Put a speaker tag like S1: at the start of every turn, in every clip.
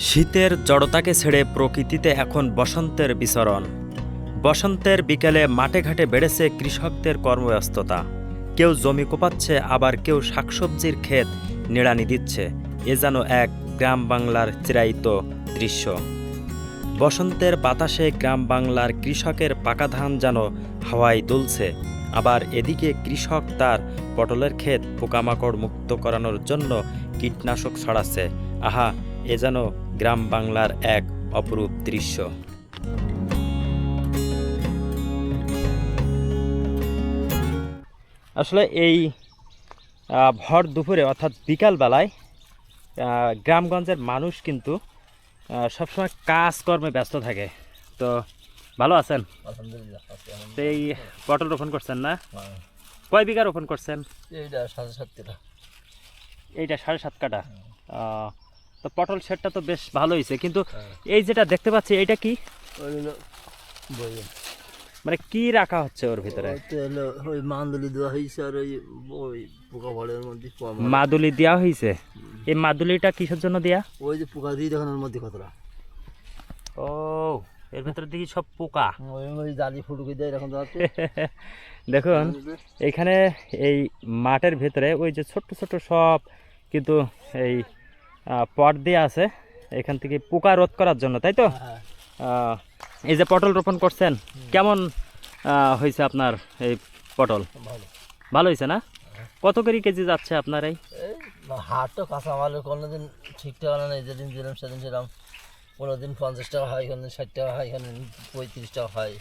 S1: শীতের জড়তাকে ছেড়ে প্রকৃতিতে এখন বসন্তের বিচরণ। বসন্তের বিকেলে মাঠে ঘাটে বেড়েছে কৃষকদের কর্মব্যস্ততা। কেউ জমি কোপাচ্ছে, আবার কেউ শাকসবজির ক্ষেত নিড়ানি দিচ্ছে। এ যেন এক গ্রাম বাংলার চিরায়িত দৃশ্য। বসন্তের বাতাসে গ্রাম বাংলার কৃষকের পাকা ধান যেন হাওয়ায় দুলছে। আবার এদিকে কৃষক তার পটলের ক্ষেত পোকামাকড় মুক্ত করানোর জন্য কীটনাশক ছড়াচ্ছে। আহা, এ যেন গ্রাম বাংলার এক অপরূপ দৃশ্য। আসলে এই ভর দুপুরে অর্থাৎ বিকালবেলায় গ্রামগঞ্জের মানুষ কিন্তু সবসময় কাজকর্মে ব্যস্ত থাকে। তো ভালো আছেন? এই পটল রোপণ করছেন না?
S2: হ্যাঁ।
S1: কয় বিঘা রোপণ করছেন?
S2: এইটা সাড়ে সাতটা।
S1: এইটা সাড়ে সাত কাটা তো পটল সেটটা তো বেশ ভালো হয়েছে। কিন্তু
S2: হ্যাঁ।
S1: এই যেটা দেখতে পাচ্ছি এটা কি? মানে কি রাখা হচ্ছে ওর ভিতরে?
S2: ওই মান্দুলি দেওয়া হয়েছে আর ওই ওই পোকা ফলের মধ্যে
S1: মাদুলি দেওয়া হয়েছে? এই মাদুলিটা কিসের জন্য দেয়া?
S2: ওই যে পোকা দিয়ে দেখেন ওর মধ্যে কতটা।
S1: ও এর ভিতরে দেখি সব পোকা?
S2: জালি ফুটুকে দেয় এরকম
S1: দেখুন এইখানে এই মাঠের ভিতরে ওই যে ছোট্ট ছোট্ট সব কিন্তু এই পট দিয়ে আছে। এখান থেকে পোকা রোধ করার জন্য তাই তো?
S2: হ্যাঁ
S1: এই যে পটল রোপণ করছেন কেমন হয়েছে আপনার এই পটল?
S2: ভালো।
S1: হয়েছে না? কত করে কেজি যাচ্ছে আপনার এই?
S2: হাট তো কাঁচা মাল কোনোদিন ঠিক টাকা নেই যেদিন দিলাম সেদিন সেরকম কোনো দিন পঞ্চাশ টাকা হয় কোনো ষাট টাকা হয় এখানে পঁয়ত্রিশ টাকা হয়।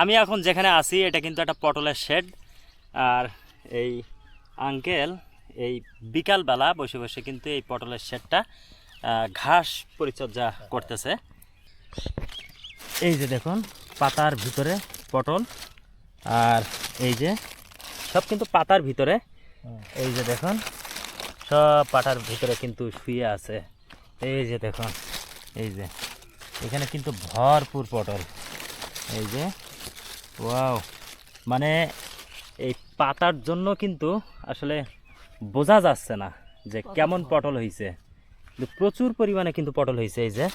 S1: আমি এখন যেখানে আছি এটা কিন্তু একটা পটলের শেড আর এই আঙ্কেল এই বিকালবেলা বসে বসে কিন্তু এই পটলের শেডটা ঘাস পরিচর্যা করতেছে। এই যে দেখুন, পাতার ভিতরে পটল, আর এই যে সব কিন্তু পাতার ভিতরে। এই যে দেখুন, সব পাতার ভিতরে কিন্তু শুয়ে আছে। এই যে দেখুন, এই যে এখানে কিন্তু ভরপুর পটল। এই যে, ওয়াও! মানে এই পাতার জন্য কিন্তু আসলে বোঝা যাচ্ছে না যে কেমন পটল হয়েছে প্রচুর পরিমাণে কিন্তু পটল হয়েছে এই যে।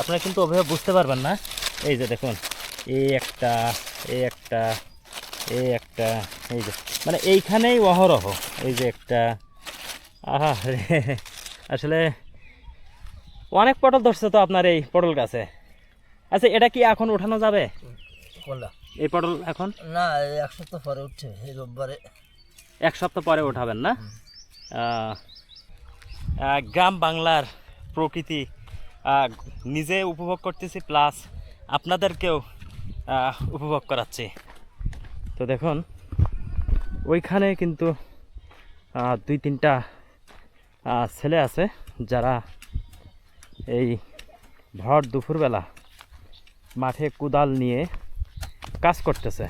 S1: আপনারা কিন্তু ওভাবে বুঝতে পারবেন না। এই যে দেখুন এই একটা এই একটা এই একটা এই যে। মানে এইখানেই অহরহ এই যে একটা। আহা রে আসলে অনেক পটল ধরছে তো আপনার এই পটল গাছে। আচ্ছা এটা কি এখন উঠানো যাবে? এই পটল এখন?
S2: না এই এক সপ্তাহ পরে উঠছে এই রোববারে।
S1: এক সপ্তাহ পরে উঠাবেন না? গ্রাম বাংলার প্রকৃতি নিজে উপভোগ করতেছি প্লাস আপনাদেরকেও উপভোগ করাচ্ছি। তো দেখুন, ওইখানে কিন্তু দুই তিনটা ছেলে আছে, যারা এই ভর দুপুরবেলা মাঠে কোদাল নিয়ে কাজ করতেছে।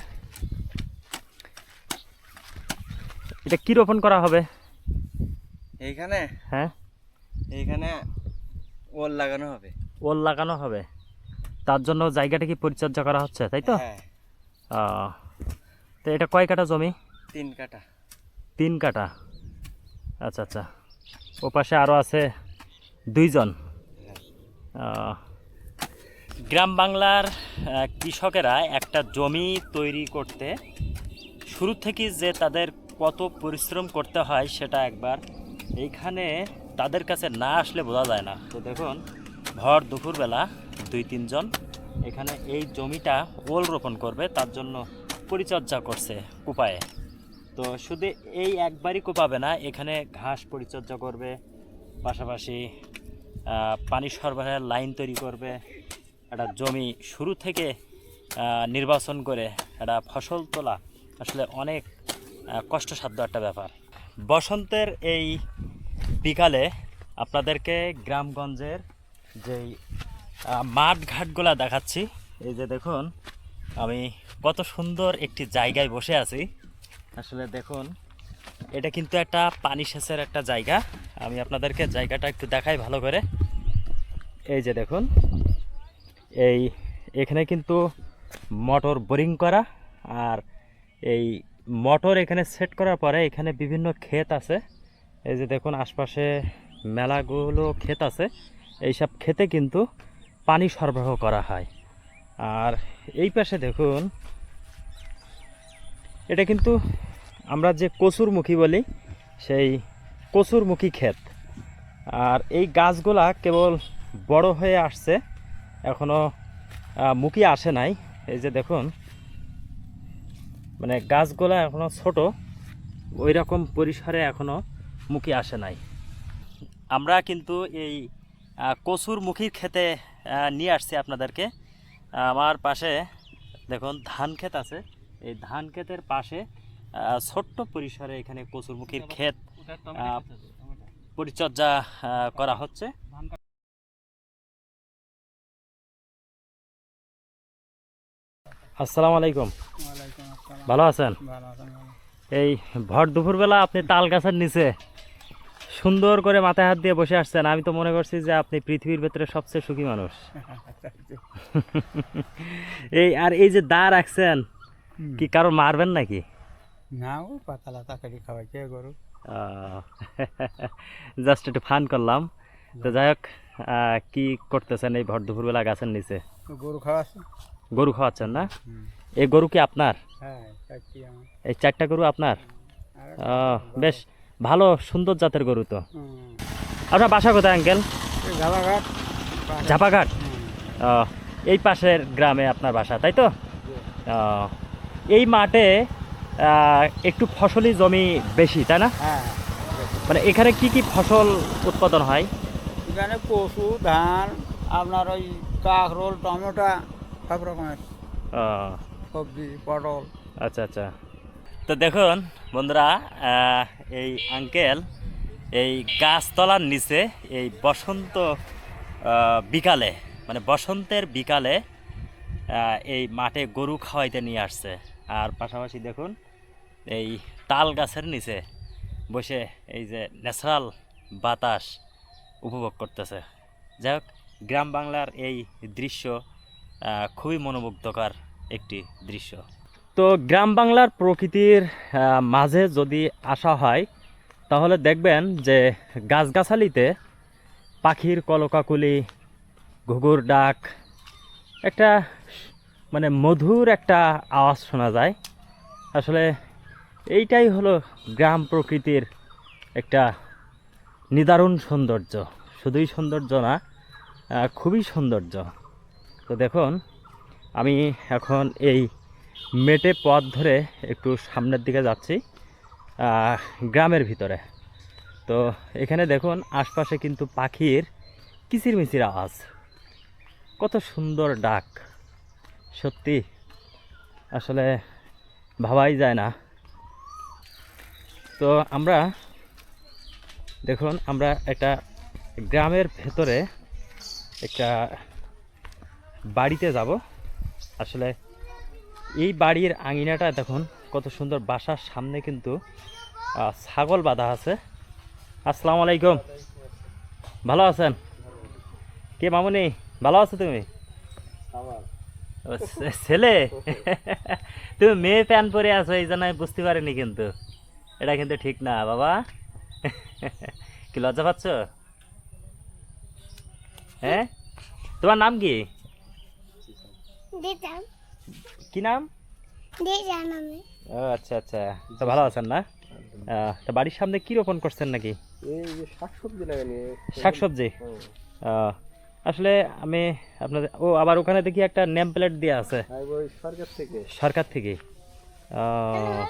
S1: এটা কী রোপণ করা হবে?
S3: এইখানে?
S1: হ্যাঁ।
S3: এইখানে ওল লাগানো হবে।
S1: ওল লাগানো হবে। তার জন্য জায়গাটা কি পরিচর্যা করা হচ্ছে তাই তো?
S3: হ্যাঁ।
S1: তো এটা কয় কাটা জমি?
S3: তিন কাটা
S1: তিন কাটা আচ্ছা আচ্ছা। ও পাশে আরও আছে দুইজন। গ্রাম বাংলার কৃষকেরা একটা জমি তৈরি করতে শুরু থেকে যে তাদের কত পরিশ্রম করতে হয় সেটা একবার এইখানে তাদের কাছে না আসলে বোঝা যায় না। তো দেখুন, ভর দুপুরবেলা দুই তিনজন, এখানে এই জমিটা ওল রোপণ করবে, তার জন্য পরিচর্যা করছে উপায়ে তো শুধু এই একবারই কোপাবে না, এখানে ঘাস পরিচর্যা করবে, পাশাপাশি পানি সরবরাহের লাইন তৈরি করবে, একটা জমি শুরু থেকে নির্বাচন করে একটা ফসল তোলা আসলে অনেক কষ্টসাধ্য একটা ব্যাপার। বসন্তের এই বিকালে আপনাদেরকে গ্রামগঞ্জের যেই মাঠ ঘাটগুলা দেখাচ্ছি। এই যে দেখুন, আমি কত সুন্দর একটি জায়গায় বসে আছি। আসলে দেখুন, এটা কিন্তু একটা পানি সেচের একটা জায়গা। আমি আপনাদেরকে জায়গাটা একটু দেখাই ভালো করে। এই যে দেখুন, এই এখানে কিন্তু মোটর বোরিং করা আর এই মোটর এখানে সেট করার পরে এখানে বিভিন্ন ক্ষেত আছে। এই যে দেখুন, আশপাশে মেলাগুলো ক্ষেত আছে। এইসব ক্ষেতে কিন্তু পানি সরবরাহ করা হয়। আর এই পাশে দেখুন, এটা কিন্তু আমরা যে কচুরমুখী বলি, সেই কচুরমুখী ক্ষেত। আর এই গাছগুলা কেবল বড় হয়ে আসছে এখনও মুখি আসে নাই। এই যে দেখুন মানে গাছগুলা এখনও ছোট। ওই রকম পরিসরে এখনও মুখি আসে নাই। আমরা কিন্তু এই কচুর মুখির খেতে নিয়ে আসছি আপনাদেরকে। আমার পাশে দেখুন ধান ক্ষেত আছে। এই ধান ক্ষেতের পাশে ছোট্ট পরিসরে এখানে কচুরমুখীর ক্ষেত পরিচর্যা করা হচ্ছে। আসসালামু আলাইকুম। ভালো আছেন? এই ভর দুপুরবেলা আপনি তাল গাছের নিচে সুন্দর করে মাথায় হাত দিয়ে বসে আসছেন। আমি তো মনে করছি যে আপনি পৃথিবীর ভেতরে সবচেয়ে সুখী মানুষ। এই আর এই যে দা রাখছেন কি কারও মারবেন নাকি?
S4: না ও পাতালা তাকারি খাওয়াই কে গরু?
S1: জাস্ট একটু ফান করলাম। তো যাই হোক কি করতেছেন এই ভর দুপুরবেলা গাছের নিচে?
S4: গরু খাওয়াছে
S1: গরু খাওয়াচ্ছেন না? এই গরু কি আপনার?
S4: হ্যাঁ
S1: এই চারটা গরু আপনার? বেশ। ভালো সুন্দর জাতের গরু তো। আপনার বাসা কোথায় আঙ্কেল?
S4: ধাবাঘাট
S1: ঝাপাঘাট। এই পাশের গ্রামে আপনার বাসা তাই তো? এই মাঠে একটু ফসলি জমি বেশি তাই না?
S4: হ্যাঁ।
S1: মানে এখানে কি কি ফসল উৎপাদন হয়?
S4: এখানে কচু ধান আপনার ওই কাঁকরোল টমেটো সব রকমের। সবজি পটল।
S1: আচ্ছা আচ্ছা। তো দেখুন, বন্ধুরা এই আঙ্কেল এই গাছতলার নিচে এই বসন্ত বিকালে মানে বসন্তের বিকালে এই মাঠে গরু খাওয়াইতে নিয়ে আসছে। আর পাশাপাশি দেখুন, এই তাল গাছের নিচে বসে এই যে ন্যাচারাল বাতাস উপভোগ করতেছে। যাই হোক, গ্রাম বাংলার এই দৃশ্য খুবই মনোমুগ্ধকর একটি দৃশ্য। তো গ্রাম বাংলার প্রকৃতির মাঝে যদি আসা হয়, তাহলে দেখবেন যে গাছগাছালিতে পাখির কলকাকুলি, ঘুঘুর ডাক, একটা মানে মধুর একটা আওয়াজ শোনা যায়। আসলে এইটাই হলো গ্রাম প্রকৃতির একটা নিদারুণ সৌন্দর্য। শুধুই সৌন্দর্য না খুবই সৌন্দর্য। তো দেখুন, আমি এখন এই মেটে পথ ধরে একটু সামনের দিকে যাচ্ছি গ্রামের ভিতরে। তো এখানে দেখুন, আশপাশে কিন্তু পাখির কিচিরমিচির আওয়াজ। কত সুন্দর ডাক। সত্যি, আসলে ভাবাই যায় না। তো আমরা, দেখুন, আমরা একটা গ্রামের ভেতরে একটা বাড়িতে যাব। আসলে এই বাড়ির আঙিনাটা দেখুন, কত সুন্দর বাসার সামনে কিন্তু ছাগল বাঁধা আছে। আসসালামু আলাইকুম। ভালো আছেন? কে মামুনি? ভালো আছো তুমি? ছেলে? তুমি মেয়ে প্যান পরে আছো, এই জন্য বুঝতে পারিনি কিন্তু। এটা কিন্তু ঠিক না, বাবা। কি লজ্জা পাচ্ছ? হ্যাঁ? তোমার নাম কি? কি নাম? ও আচ্ছা আচ্ছা। তো ভালো আছেন না? তো বাড়ির সামনে কি রোপণ করছেন নাকি?
S4: এই যে শাকসবজি লাগানি
S1: শাকসবজি? আসলে আমি আপনাদের ও আবার ওখানে দেখি একটা নেম প্লেট দেওয়া আছে।
S4: সরকার থেকে।
S1: সরকার থেকে। আহ,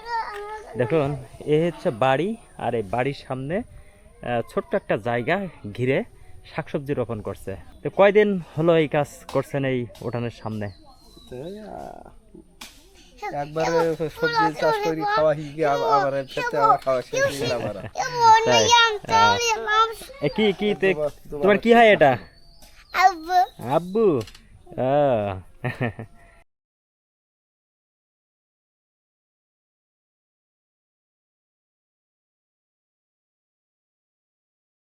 S1: দেখুন এ হচ্ছে বাড়ি আর এই বাড়ির সামনে আহ, ছোট্ট একটা জায়গা ঘিরে শাকসবজি রোপণ করছে। তো কয়দিন হলো এই কাজ করছেন এই উঠানের সামনে?
S4: একবারে সবজি চাষ করি খাওয়া হিগে আবার খেতে আবার খাওয়া শেষ হয়ে গেলে আবার
S1: তাই এ, কি কি তোমার কি হয় এটা?
S5: আব্বু।
S1: আব্বু? আহ,